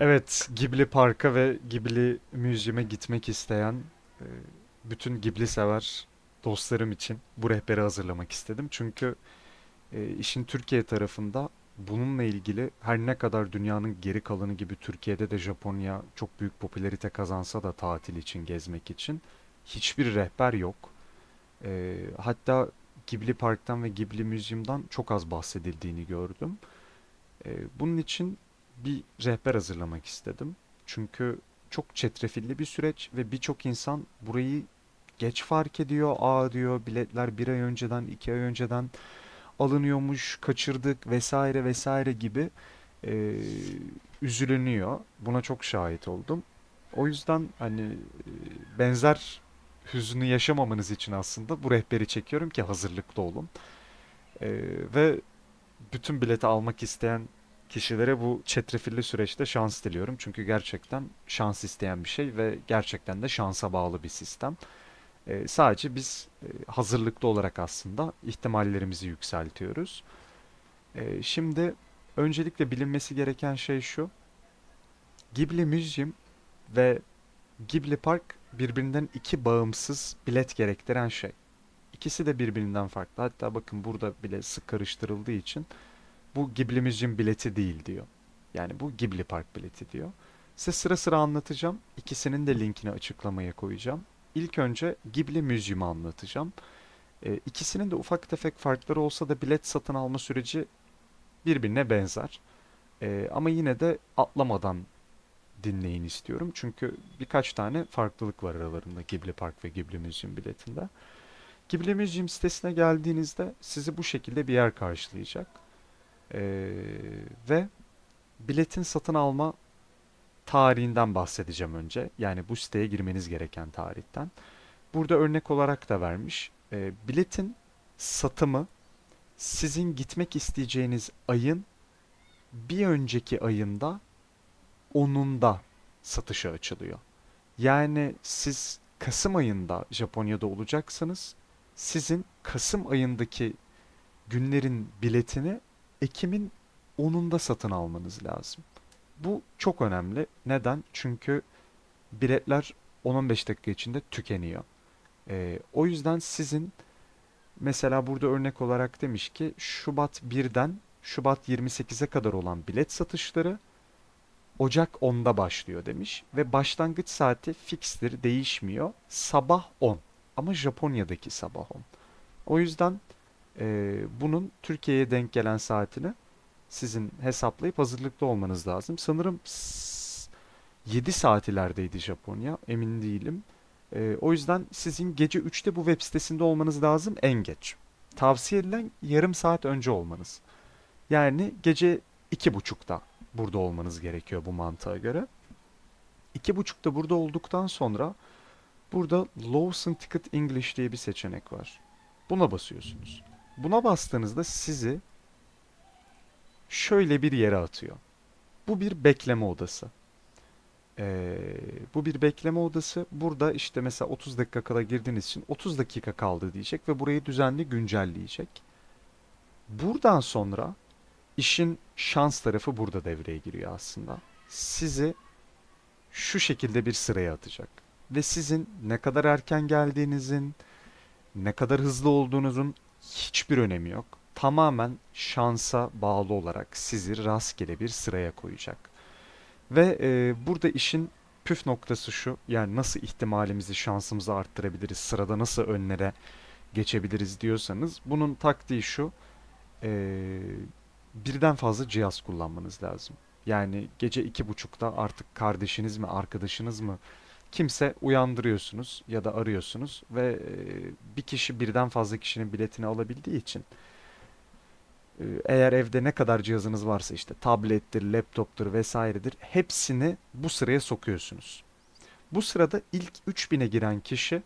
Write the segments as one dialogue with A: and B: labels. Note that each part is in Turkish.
A: Evet, Ghibli Park'a ve Ghibli Müzyum'a gitmek isteyen e, bütün Ghibli sever dostlarım için bu rehberi hazırlamak istedim. Çünkü e, işin Türkiye tarafında bununla ilgili her ne kadar dünyanın geri kalanı gibi Türkiye'de de Japonya çok büyük popülerite kazansa da tatil için, gezmek için hiçbir rehber yok. E, hatta Ghibli Park'tan ve Ghibli Müzyum'dan çok az bahsedildiğini gördüm. Bunun için bir rehber hazırlamak istedim. Çünkü çok çetrefilli bir süreç ve birçok insan burayı geç fark ediyor. Aa diyor biletler bir ay önceden, iki ay önceden alınıyormuş, kaçırdık vesaire vesaire gibi e, üzülünüyor. Buna çok şahit oldum. O yüzden hani e, benzer hüznü yaşamamanız için aslında bu rehberi çekiyorum ki hazırlıklı olun. E, ve bütün bileti almak isteyen kişilere bu çetrefilli süreçte şans diliyorum. Çünkü gerçekten şans isteyen bir şey ve gerçekten de şansa bağlı bir sistem. Ee, sadece biz e, hazırlıklı olarak aslında ihtimallerimizi yükseltiyoruz. Ee, şimdi öncelikle bilinmesi gereken şey şu. Ghibli Museum ve Ghibli Park birbirinden iki bağımsız bilet gerektiren şey. İkisi de birbirinden farklı. Hatta bakın burada bile sık karıştırıldığı için bu Ghibli'mizin bileti değil diyor. Yani bu Ghibli Park bileti diyor. Size sıra sıra anlatacağım. İkisinin de linkini açıklamaya koyacağım. İlk önce Ghibli Museum'u anlatacağım. Ee, ikisinin de ufak tefek farkları olsa da bilet satın alma süreci birbirine benzer. Ee, ama yine de atlamadan dinleyin istiyorum. Çünkü birkaç tane farklılık var aralarında Ghibli Park ve Ghibli Museum biletinde. Ghibli Museum sitesine geldiğinizde sizi bu şekilde bir yer karşılayacak. Ee, ve biletin satın alma tarihinden bahsedeceğim önce. Yani bu siteye girmeniz gereken tarihten. Burada örnek olarak da vermiş. Ee, biletin satımı sizin gitmek isteyeceğiniz ayın bir önceki ayında onunda satışa açılıyor. Yani siz Kasım ayında Japonya'da olacaksanız sizin Kasım ayındaki günlerin biletini Ekim'in 10'unda satın almanız lazım. Bu çok önemli. Neden? Çünkü biletler 10-15 dakika içinde tükeniyor. Ee, o yüzden sizin mesela burada örnek olarak demiş ki Şubat 1'den Şubat 28'e kadar olan bilet satışları Ocak 10'da başlıyor demiş ve başlangıç saati fikstir, değişmiyor. Sabah 10 ama Japonya'daki sabah 10. O yüzden e, bunun Türkiye'ye denk gelen saatini sizin hesaplayıp hazırlıklı olmanız lazım. Sanırım 7 saat ilerideydi Japonya, emin değilim. E, o yüzden sizin gece üçte bu web sitesinde olmanız lazım en geç. Tavsiye edilen yarım saat önce olmanız. Yani gece iki buçukta burada olmanız gerekiyor bu mantığa göre. İki buçukta burada olduktan sonra burada Lawson Ticket English diye bir seçenek var. Buna basıyorsunuz. Buna bastığınızda sizi şöyle bir yere atıyor. Bu bir bekleme odası. Ee, bu bir bekleme odası. Burada işte mesela 30 dakika kala girdiğiniz için 30 dakika kaldı diyecek ve burayı düzenli güncelleyecek. Buradan sonra işin şans tarafı burada devreye giriyor aslında. Sizi şu şekilde bir sıraya atacak. Ve sizin ne kadar erken geldiğinizin, ne kadar hızlı olduğunuzun hiçbir önemi yok. Tamamen şansa bağlı olarak sizi rastgele bir sıraya koyacak. Ve e, burada işin püf noktası şu. Yani nasıl ihtimalimizi, şansımızı arttırabiliriz, sırada nasıl önlere geçebiliriz diyorsanız bunun taktiği şu. E, birden fazla cihaz kullanmanız lazım. Yani gece iki buçukta artık kardeşiniz mi, arkadaşınız mı kimse uyandırıyorsunuz ya da arıyorsunuz ve e, bir kişi birden fazla kişinin biletini alabildiği için e, eğer evde ne kadar cihazınız varsa işte tablettir, laptoptur vesairedir hepsini bu sıraya sokuyorsunuz. Bu sırada ilk 3000'e giren kişi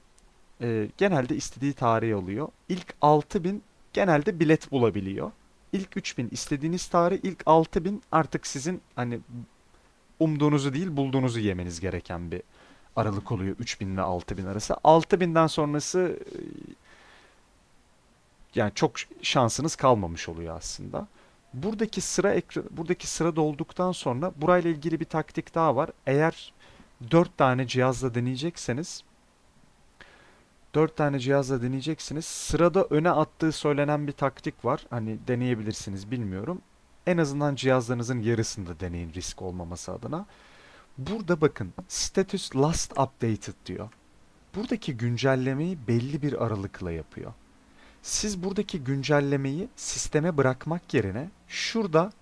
A: e, genelde istediği tarihi alıyor. İlk 6000 genelde bilet bulabiliyor. İlk 3000 istediğiniz tarih, ilk 6000 artık sizin hani umduğunuzu değil bulduğunuzu yemeniz gereken bir aralık oluyor 3000 ile 6000 arası. 6000'den sonrası e, yani çok şansınız kalmamış oluyor aslında. Buradaki sıra buradaki sıra dolduktan sonra burayla ilgili bir taktik daha var. Eğer 4 tane cihazla deneyecekseniz 4 tane cihazla deneyeceksiniz. Sırada öne attığı söylenen bir taktik var. Hani deneyebilirsiniz bilmiyorum. En azından cihazlarınızın yarısında deneyin risk olmaması adına. Burada bakın status last updated diyor. Buradaki güncellemeyi belli bir aralıkla yapıyor. Siz buradaki güncellemeyi sisteme bırakmak yerine şurada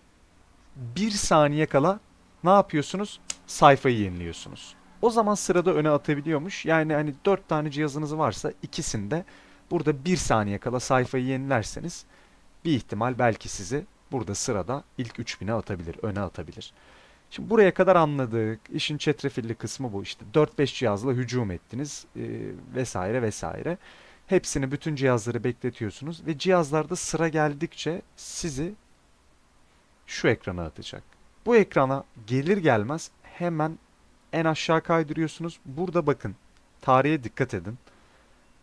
A: bir saniye kala ne yapıyorsunuz? Sayfayı yeniliyorsunuz. O zaman sırada öne atabiliyormuş. Yani hani 4 tane cihazınız varsa ikisinde burada bir saniye kala sayfayı yenilerseniz bir ihtimal belki sizi burada sırada ilk 3000'e atabilir, öne atabilir. Şimdi buraya kadar anladık. İşin çetrefilli kısmı bu işte. 4-5 cihazla hücum ettiniz e, vesaire vesaire. Hepsini bütün cihazları bekletiyorsunuz ve cihazlarda sıra geldikçe sizi şu ekrana atacak. Bu ekrana gelir gelmez hemen en aşağı kaydırıyorsunuz. Burada bakın tarihe dikkat edin.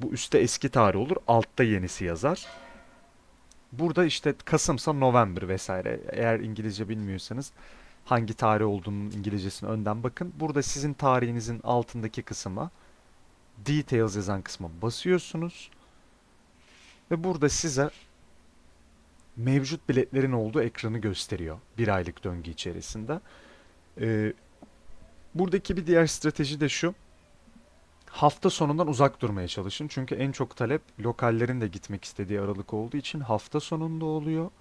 A: Bu üstte eski tarih olur, altta yenisi yazar. Burada işte Kasımsa November vesaire. Eğer İngilizce bilmiyorsanız hangi tarih olduğunun İngilizcesine önden bakın. Burada sizin tarihinizin altındaki kısma Details yazan kısma basıyorsunuz. Ve burada size mevcut biletlerin olduğu ekranı gösteriyor bir aylık döngü içerisinde. Ee, buradaki bir diğer strateji de şu. Hafta sonundan uzak durmaya çalışın. Çünkü en çok talep lokallerin de gitmek istediği aralık olduğu için hafta sonunda oluyor.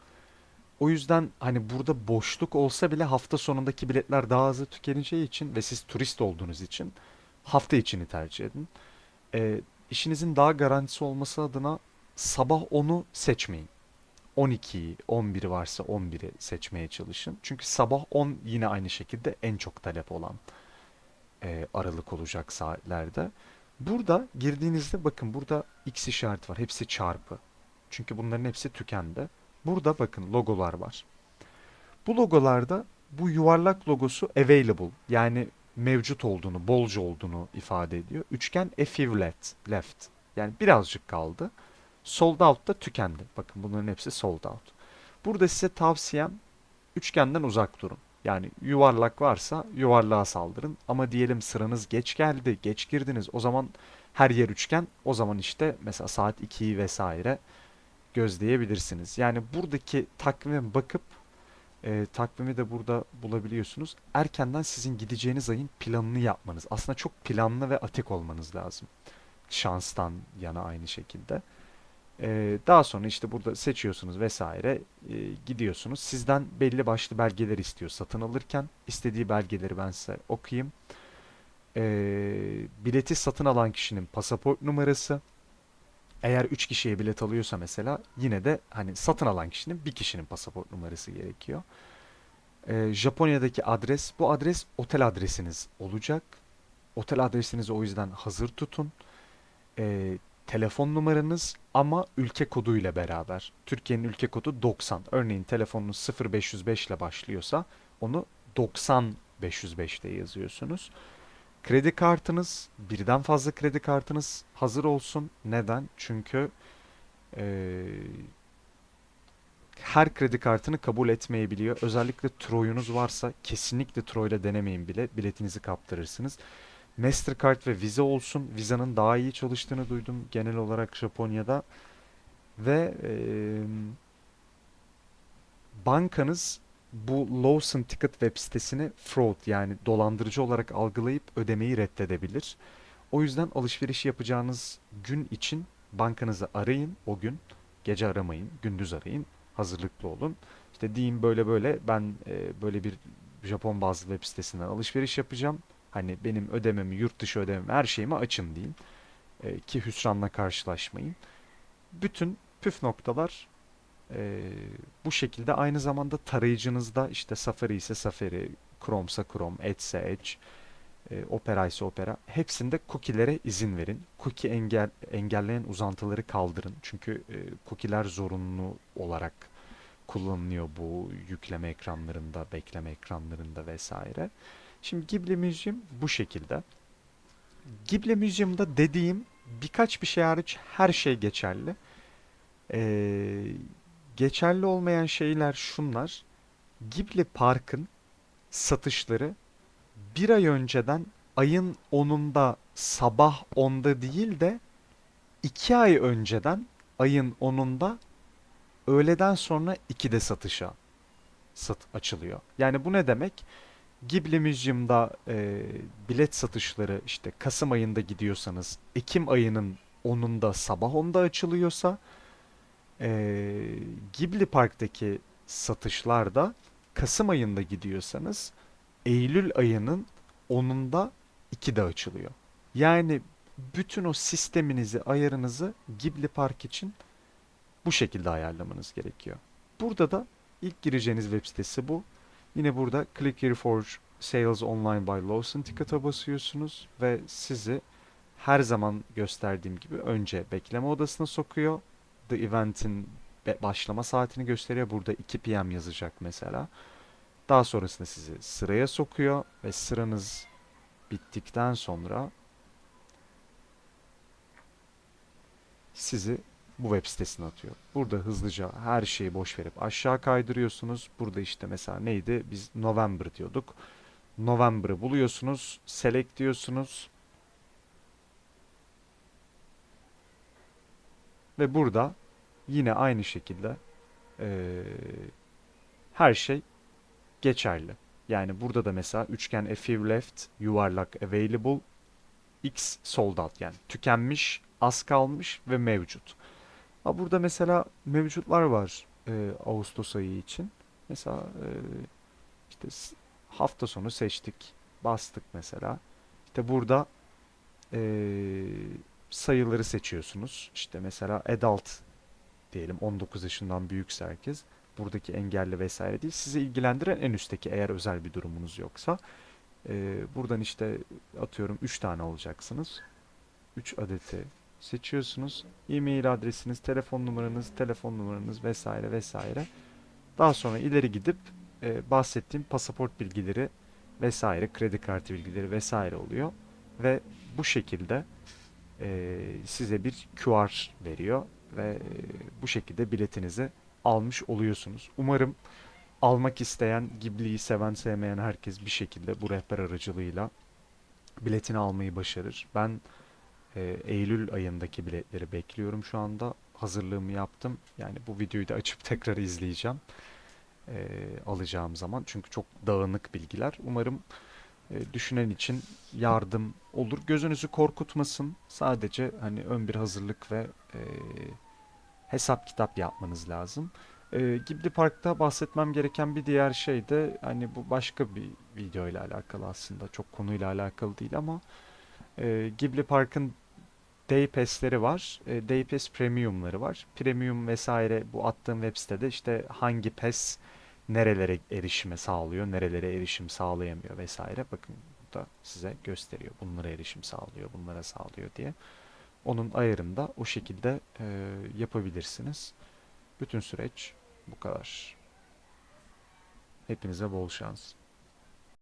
A: O yüzden hani burada boşluk olsa bile hafta sonundaki biletler daha hızlı tükeneceği için ve siz turist olduğunuz için hafta içini tercih edin. Ee, işinizin daha garantisi olması adına sabah 10'u seçmeyin. 12'yi, 11'i varsa 11'i seçmeye çalışın. Çünkü sabah 10 yine aynı şekilde en çok talep olan e, aralık olacak saatlerde. Burada girdiğinizde bakın burada X işareti var. Hepsi çarpı. Çünkü bunların hepsi tükendi. Burada bakın logolar var. Bu logolarda bu yuvarlak logosu available yani mevcut olduğunu, bolca olduğunu ifade ediyor. Üçgen a few left, left. Yani birazcık kaldı. Sold out da tükendi. Bakın bunların hepsi sold out. Burada size tavsiyem üçgenden uzak durun. Yani yuvarlak varsa yuvarlığa saldırın. Ama diyelim sıranız geç geldi, geç girdiniz. O zaman her yer üçgen. O zaman işte mesela saat 2'yi vesaire gözleyebilirsiniz. Yani buradaki takvime bakıp e, takvimi de burada bulabiliyorsunuz. Erkenden sizin gideceğiniz ayın planını yapmanız. Aslında çok planlı ve atik olmanız lazım. Şanstan yana aynı şekilde. E, daha sonra işte burada seçiyorsunuz vesaire e, gidiyorsunuz. Sizden belli başlı belgeler istiyor satın alırken. istediği belgeleri ben size okuyayım. E, bileti satın alan kişinin pasaport numarası. Eğer 3 kişiye bilet alıyorsa mesela yine de hani satın alan kişinin bir kişinin pasaport numarası gerekiyor. Ee, Japonya'daki adres bu adres otel adresiniz olacak. Otel adresinizi o yüzden hazır tutun. Ee, telefon numaranız ama ülke kodu ile beraber. Türkiye'nin ülke kodu 90. Örneğin telefonunuz 0505 ile başlıyorsa onu 90 505'te yazıyorsunuz. Kredi kartınız, birden fazla kredi kartınız hazır olsun. Neden? Çünkü eee, her kredi kartını kabul etmeyebiliyor. Özellikle Troy'unuz varsa kesinlikle Troy'la denemeyin bile. Biletinizi kaptırırsınız. Mastercard ve Visa olsun. Visa'nın daha iyi çalıştığını duydum genel olarak Japonya'da. Ve eee, bankanız bu Lawson Ticket web sitesini fraud yani dolandırıcı olarak algılayıp ödemeyi reddedebilir. O yüzden alışveriş yapacağınız gün için bankanızı arayın o gün. Gece aramayın, gündüz arayın. Hazırlıklı olun. İşte deyin böyle böyle ben e, böyle bir Japon bazlı web sitesinden alışveriş yapacağım. Hani benim ödememi, yurt dışı ödememi, her şeyimi açın deyin. E, ki hüsranla karşılaşmayın. Bütün püf noktalar ee, bu şekilde aynı zamanda tarayıcınızda işte Safari ise Safari, Chrome ise Chrome, Edge ise Edge, e, Opera ise Opera hepsinde cookie'lere izin verin. Cookie engel, engelleyen uzantıları kaldırın. Çünkü e, cookie'ler zorunlu olarak kullanılıyor bu yükleme ekranlarında, bekleme ekranlarında vesaire. Şimdi Ghibli Museum bu şekilde. Ghibli Museum'da dediğim birkaç bir şey hariç her şey geçerli. Ee, geçerli olmayan şeyler şunlar. Ghibli Park'ın satışları bir ay önceden ayın 10'unda sabah 10'da değil de iki ay önceden ayın 10'unda öğleden sonra 2'de satışa sat açılıyor. Yani bu ne demek? Ghibli Museum'da e, bilet satışları işte Kasım ayında gidiyorsanız Ekim ayının 10'unda sabah 10'da açılıyorsa e, Ghibli Park'taki satışlar da Kasım ayında gidiyorsanız Eylül ayının 10'unda 2'de açılıyor. Yani bütün o sisteminizi, ayarınızı Ghibli Park için bu şekilde ayarlamanız gerekiyor. Burada da ilk gireceğiniz web sitesi bu. Yine burada Click here for Sales Online by Lawson Ticket'a basıyorsunuz ve sizi her zaman gösterdiğim gibi önce bekleme odasına sokuyor. The Event'in başlama saatini gösteriyor. Burada 2 PM yazacak mesela. Daha sonrasında sizi sıraya sokuyor ve sıranız bittikten sonra sizi bu web sitesine atıyor. Burada hızlıca her şeyi boş verip aşağı kaydırıyorsunuz. Burada işte mesela neydi? Biz November diyorduk. November'ı buluyorsunuz. Select diyorsunuz. Ve burada yine aynı şekilde eee, her şey geçerli. Yani burada da mesela üçgen few left, yuvarlak available, x sold out yani tükenmiş, az kalmış ve mevcut. Ha burada mesela mevcutlar var e, Ağustos ayı için. Mesela e, işte hafta sonu seçtik, bastık mesela. İşte burada e, sayıları seçiyorsunuz. İşte mesela adult diyelim 19 yaşından büyükse herkes. Buradaki engelli vesaire değil. Sizi ilgilendiren en üstteki eğer özel bir durumunuz yoksa. e, buradan işte atıyorum 3 tane alacaksınız. 3 adeti seçiyorsunuz. E-mail adresiniz, telefon numaranız, telefon numaranız vesaire vesaire. Daha sonra ileri gidip e, bahsettiğim pasaport bilgileri vesaire, kredi kartı bilgileri vesaire oluyor. Ve bu şekilde e, size bir QR veriyor ve e, bu şekilde biletinizi almış oluyorsunuz. Umarım almak isteyen, Ghibli'yi seven sevmeyen herkes bir şekilde bu rehber aracılığıyla biletini almayı başarır. Ben e, Eylül ayındaki biletleri bekliyorum şu anda. Hazırlığımı yaptım. Yani bu videoyu da açıp tekrar izleyeceğim. e, alacağım zaman. Çünkü çok dağınık bilgiler. Umarım düşünen için yardım olur. Gözünüzü korkutmasın. Sadece hani ön bir hazırlık ve e, hesap kitap yapmanız lazım. E, Ghibli Park'ta bahsetmem gereken bir diğer şey de hani bu başka bir video ile alakalı aslında. Çok konuyla alakalı değil ama e, Ghibli Park'ın Day Pass'leri var. E, Day Pass Premium'ları var. Premium vesaire bu attığım web sitede işte hangi pass nerelere erişime sağlıyor, nerelere erişim sağlayamıyor vesaire. Bakın burada size gösteriyor. Bunlara erişim sağlıyor, bunlara sağlıyor diye. Onun ayarını da o şekilde e, yapabilirsiniz. Bütün süreç bu kadar. Hepinize bol şans.